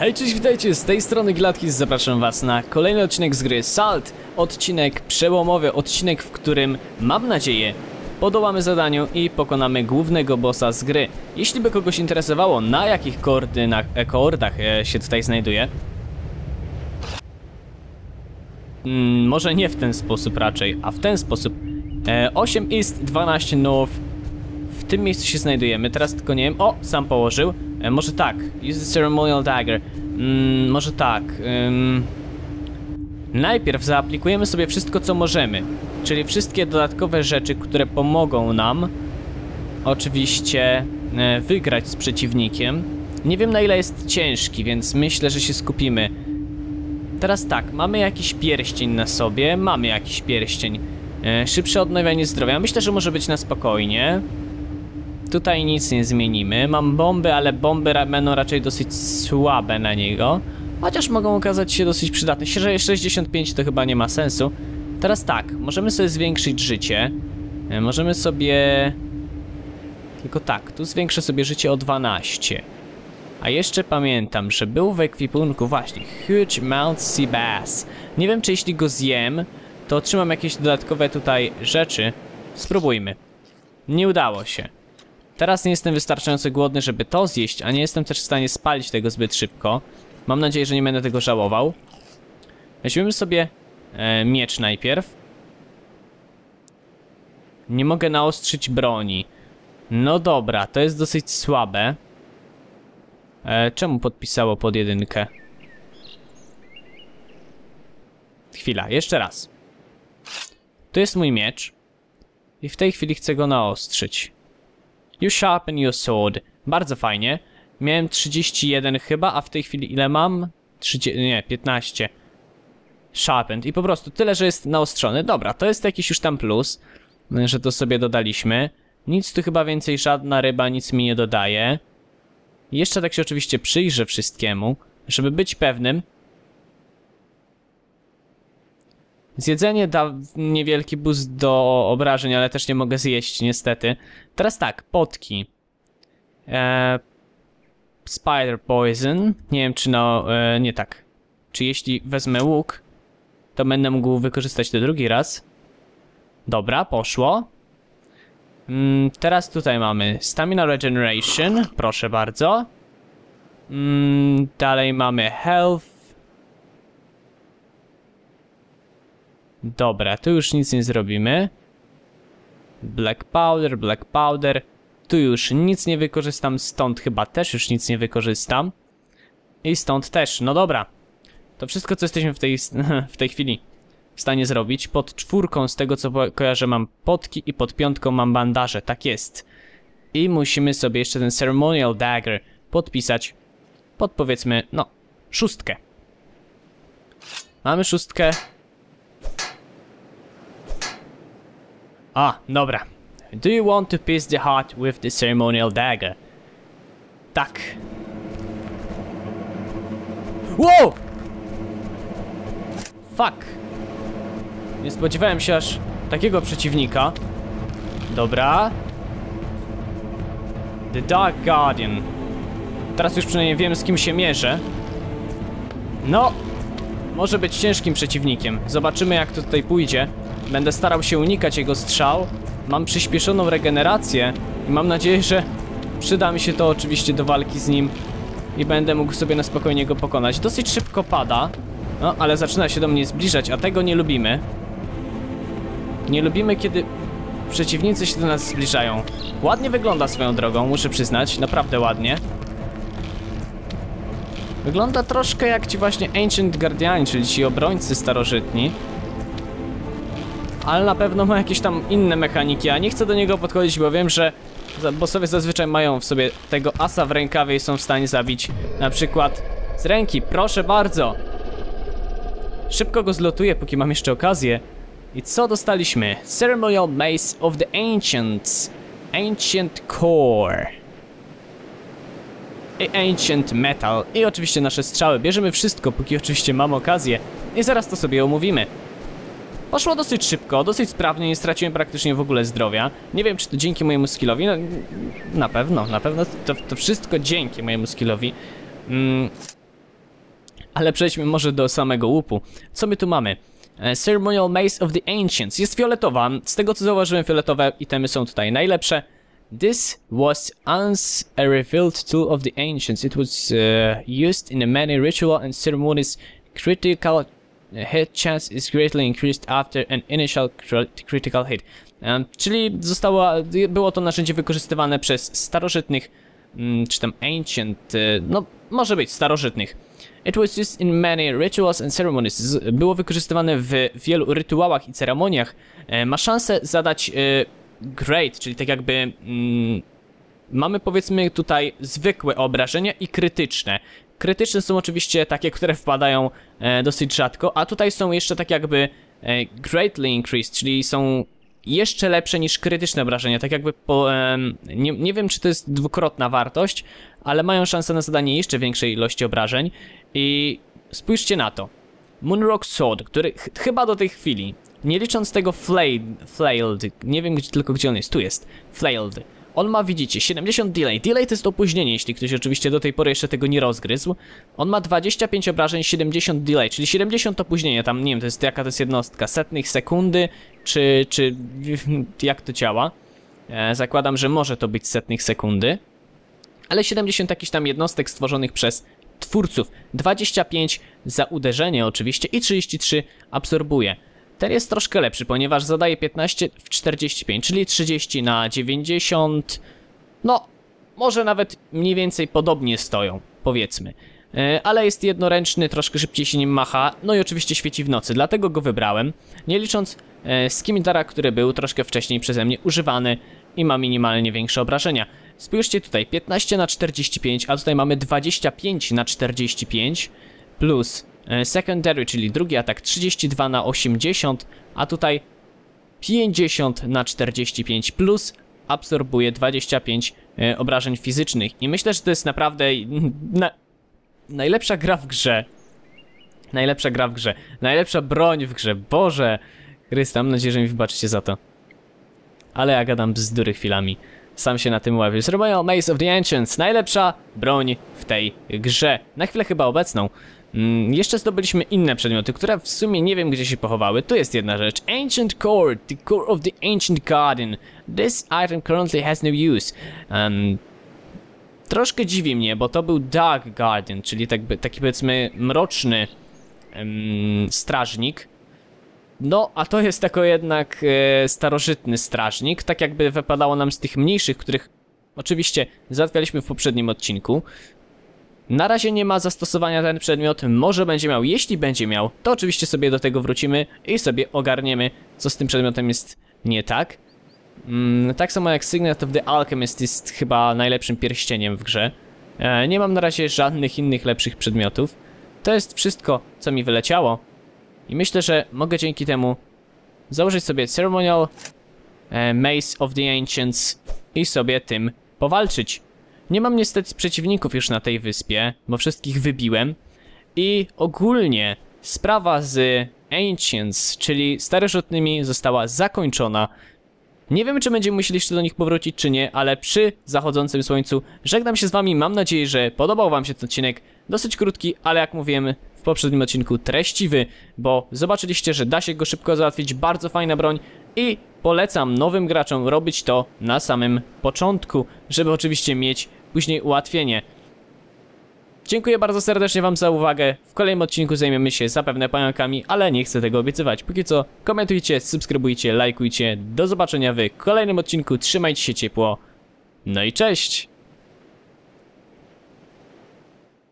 Hej, cześć, witajcie, z tej strony Gladkis, zapraszam was na kolejny odcinek z gry Salt, odcinek przełomowy, odcinek, w którym, mam nadzieję, podołamy zadaniu i pokonamy głównego bossa z gry. Jeśli by kogoś interesowało, na jakich koordynach, e, koordach e, się tutaj znajduje, mm, może nie w ten sposób raczej, a w ten sposób, e, 8 East, 12 North, w tym miejscu się znajdujemy, teraz tylko nie wiem, o, sam położył, e, może tak, use the ceremonial dagger, mm, może tak, ym, najpierw zaaplikujemy sobie wszystko co możemy, czyli wszystkie dodatkowe rzeczy, które pomogą nam, oczywiście, e, wygrać z przeciwnikiem, nie wiem na ile jest ciężki, więc myślę, że się skupimy. Teraz tak, mamy jakiś pierścień na sobie, mamy jakiś pierścień. E, szybsze odnawianie zdrowia, myślę, że może być na spokojnie. Tutaj nic nie zmienimy. Mam bomby, ale bomby będą raczej dosyć słabe na niego. Chociaż mogą okazać się dosyć przydatne. Że 65 to chyba nie ma sensu. Teraz tak, możemy sobie zwiększyć życie. E, Możemy sobie... Tylko tak, tu zwiększę sobie życie o 12. A jeszcze pamiętam, że był w ekwipunku właśnie Huge Mount Sea Bass. Nie wiem, czy jeśli go zjem, to otrzymam jakieś dodatkowe tutaj rzeczy. Spróbujmy. Nie udało się. Teraz nie jestem wystarczająco głodny, żeby to zjeść, a nie jestem też w stanie spalić tego zbyt szybko. Mam nadzieję, że nie będę tego żałował. Weźmiemy sobie e, miecz najpierw. Nie mogę naostrzyć broni. No dobra, to jest dosyć słabe. E, czemu podpisało pod jedynkę? Chwila, jeszcze raz. To jest mój miecz. I w tej chwili chcę go naostrzyć. You sharpen your sword. Bardzo fajnie. Miałem 31 chyba, a w tej chwili ile mam? 30, nie, 15. Sharpened. I po prostu tyle, że jest naostrzony. Dobra, to jest jakiś już tam plus, że to sobie dodaliśmy. Nic tu chyba więcej żadna ryba nic mi nie dodaje. Jeszcze tak się oczywiście przyjrzę wszystkiemu, żeby być pewnym. Zjedzenie da niewielki boost do obrażeń, ale też nie mogę zjeść niestety. Teraz tak, potki. Eee, spider poison. Nie wiem czy no, e, nie tak. Czy jeśli wezmę łuk, to będę mógł wykorzystać to drugi raz. Dobra, poszło. Mm, teraz tutaj mamy Stamina Regeneration, proszę bardzo. Mm, dalej mamy Health. Dobra, tu już nic nie zrobimy. Black Powder, Black Powder. Tu już nic nie wykorzystam, stąd chyba też już nic nie wykorzystam. I stąd też, no dobra. To wszystko, co jesteśmy w tej, w tej chwili w stanie zrobić. Pod czwórką, z tego co kojarzę, mam potki i pod piątką mam bandaże, tak jest. I musimy sobie jeszcze ten Ceremonial Dagger podpisać pod powiedzmy, no, szóstkę. Mamy szóstkę. A, dobra. Do you want to pierce the heart with the ceremonial dagger? Tak. Wow! Fuck. Nie spodziewałem się aż takiego przeciwnika. Dobra. The Dark Guardian. Teraz już przynajmniej wiem z kim się mierzę. No, może być ciężkim przeciwnikiem. Zobaczymy jak to tutaj pójdzie. Będę starał się unikać jego strzał. Mam przyspieszoną regenerację i mam nadzieję, że przyda mi się to oczywiście do walki z nim i będę mógł sobie na spokojnie go pokonać. Dosyć szybko pada, no ale zaczyna się do mnie zbliżać, a tego nie lubimy. Nie lubimy, kiedy przeciwnicy się do nas zbliżają. Ładnie wygląda swoją drogą, muszę przyznać, naprawdę ładnie. Wygląda troszkę jak ci właśnie Ancient Guardiani, czyli ci obrońcy starożytni. Ale na pewno ma jakieś tam inne mechaniki, a nie chcę do niego podchodzić, bo wiem, że bossowie zazwyczaj mają w sobie tego asa w rękawie i są w stanie zabić na przykład z ręki, proszę bardzo. Szybko go zlotuję, póki mam jeszcze okazję. I co dostaliśmy? Ceremonial Mace of the Ancients. Ancient Core. I Ancient Metal. I oczywiście nasze strzały. Bierzemy wszystko, póki oczywiście mam okazję. I zaraz to sobie omówimy. Poszło dosyć szybko, dosyć sprawnie, nie straciłem praktycznie w ogóle zdrowia. Nie wiem, czy to dzięki mojemu skillowi, no, na pewno, na pewno to, to wszystko dzięki mojemu skillowi. Mm, Ale przejdźmy może do samego łupu. Co my tu mamy? E, Ceremonial Mace of the Ancients. Jest fioletowa. Z tego co zauważyłem, fioletowe itemy są tutaj najlepsze. This was once a revealed tool of the ancients. It was uh, used in many ritual and ceremonies. Critical hit chance is greatly increased after an initial cri- critical hit. Um, czyli zostało, było to narzędzie wykorzystywane przez starożytnych, mm, czy tam ancient, y, no może być starożytnych. It was used in many rituals and ceremonies. Było wykorzystywane w wielu rytuałach i ceremoniach. E, Ma szansę zadać e, great, czyli tak jakby mm, mamy powiedzmy tutaj zwykłe obrażenia i krytyczne. Krytyczne są oczywiście takie, które wpadają e, dosyć rzadko, a tutaj są jeszcze tak jakby e, greatly increased, czyli są jeszcze lepsze niż krytyczne obrażenia, tak jakby po, em, nie, nie wiem czy to jest dwukrotna wartość, ale mają szansę na zadanie jeszcze większej ilości obrażeń i spójrzcie na to. Moonrock Sword, który ch chyba do tej chwili, nie licząc tego flailed, flailed nie wiem gdzie, tylko gdzie on jest, tu jest, flailed. On ma, widzicie, 70 delay. Delay to jest opóźnienie, jeśli ktoś oczywiście do tej pory jeszcze tego nie rozgryzł. On ma 25 obrażeń, 70 delay, czyli 70 opóźnienie, tam nie wiem, to jest jaka to jest jednostka, setnych sekundy, czy, czy jak to działa. E, zakładam, że może to być setnych sekundy ale 70 jakichś tam jednostek stworzonych przez twórców. 25 za uderzenie oczywiście i 33 absorbuje. Ten jest troszkę lepszy, ponieważ zadaje 15 w 45, czyli 30 na 90. No, może nawet mniej więcej podobnie stoją, powiedzmy. E, Ale jest jednoręczny, troszkę szybciej się nim macha, no i oczywiście świeci w nocy, dlatego go wybrałem. Nie licząc e, Skimidara, który był troszkę wcześniej przeze mnie używany i ma minimalnie większe obrażenia. Spójrzcie tutaj, 15 na 45, a tutaj mamy 25 na 45 plus e, secondary, czyli drugi atak 32 na 80, a tutaj 50 na 45 plus absorbuje 25 e, obrażeń fizycznych. I myślę, że to jest naprawdę na, najlepsza gra w grze. Najlepsza gra w grze. Najlepsza broń w grze. Boże! Chrysta, mam nadzieję, że mi wybaczycie za to. Ale ja gadam bzdury chwilami. Sam się na tym łapię. Royal Maze of the Ancients. Najlepsza broń w tej grze. Na chwilę chyba obecną. Mm, jeszcze zdobyliśmy inne przedmioty, które w sumie nie wiem gdzie się pochowały. Tu jest jedna rzecz. Ancient Core. The core of the ancient garden. This item currently has no use. Um, troszkę dziwi mnie, bo to był Dark Garden, czyli tak, taki powiedzmy mroczny em, strażnik. No, a to jest jako jednak e, starożytny strażnik, tak jakby wypadało nam z tych mniejszych, których oczywiście załatwialiśmy w poprzednim odcinku. Na razie nie ma zastosowania ten przedmiot, może będzie miał, jeśli będzie miał, to oczywiście sobie do tego wrócimy i sobie ogarniemy, co z tym przedmiotem jest nie tak. Mm, tak samo jak Signet of the Alchemist jest chyba najlepszym pierścieniem w grze. E, nie mam na razie żadnych innych lepszych przedmiotów. To jest wszystko, co mi wyleciało. I myślę, że mogę dzięki temu założyć sobie Ceremonial e, Mace of the Ancients i sobie tym powalczyć. Nie mam niestety przeciwników już na tej wyspie, bo wszystkich wybiłem. I ogólnie sprawa z Ancients, czyli starożytnymi, została zakończona. Nie wiem, czy będziemy musieli jeszcze do nich powrócić, czy nie, ale przy zachodzącym słońcu żegnam się z wami. Mam nadzieję, że podobał wam się ten odcinek. Dosyć krótki, ale jak mówiłem w poprzednim odcinku, treściwy, bo zobaczyliście, że da się go szybko załatwić. Bardzo fajna broń i polecam nowym graczom robić to na samym początku, żeby oczywiście mieć później ułatwienie. Dziękuję bardzo serdecznie Wam za uwagę. W kolejnym odcinku zajmiemy się zapewne pająkami, ale nie chcę tego obiecywać. Póki co, komentujcie, subskrybujcie, lajkujcie. Do zobaczenia w kolejnym odcinku. Trzymajcie się ciepło. No i cześć!